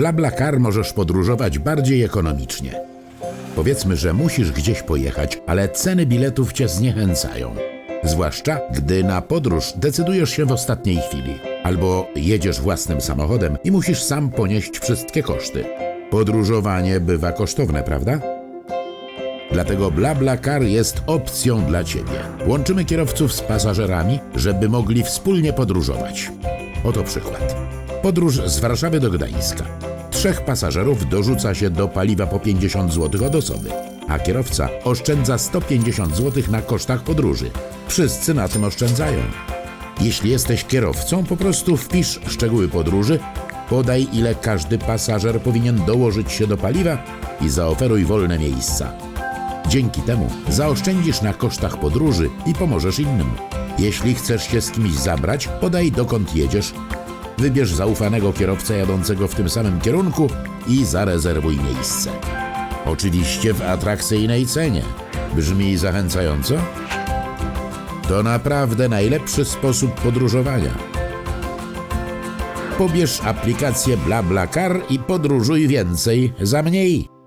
BlaBlaCar możesz podróżować bardziej ekonomicznie. Powiedzmy, że musisz gdzieś pojechać, ale ceny biletów cię zniechęcają. Zwłaszcza gdy na podróż decydujesz się w ostatniej chwili, albo jedziesz własnym samochodem i musisz sam ponieść wszystkie koszty. Podróżowanie bywa kosztowne, prawda? Dlatego BlaBlaCar jest opcją dla Ciebie. Łączymy kierowców z pasażerami, żeby mogli wspólnie podróżować. Oto przykład. Podróż z Warszawy do Gdańska. Trzech pasażerów dorzuca się do paliwa po 50 zł od osoby, a kierowca oszczędza 150 zł na kosztach podróży. Wszyscy na tym oszczędzają. Jeśli jesteś kierowcą, po prostu wpisz szczegóły podróży, podaj ile każdy pasażer powinien dołożyć się do paliwa i zaoferuj wolne miejsca. Dzięki temu zaoszczędzisz na kosztach podróży i pomożesz innym. Jeśli chcesz się z kimś zabrać, podaj dokąd jedziesz. Wybierz zaufanego kierowcę jadącego w tym samym kierunku i zarezerwuj miejsce. Oczywiście w atrakcyjnej cenie. Brzmi zachęcająco? To naprawdę najlepszy sposób podróżowania. Pobierz aplikację BlaBlaCar i podróżuj więcej za mniej.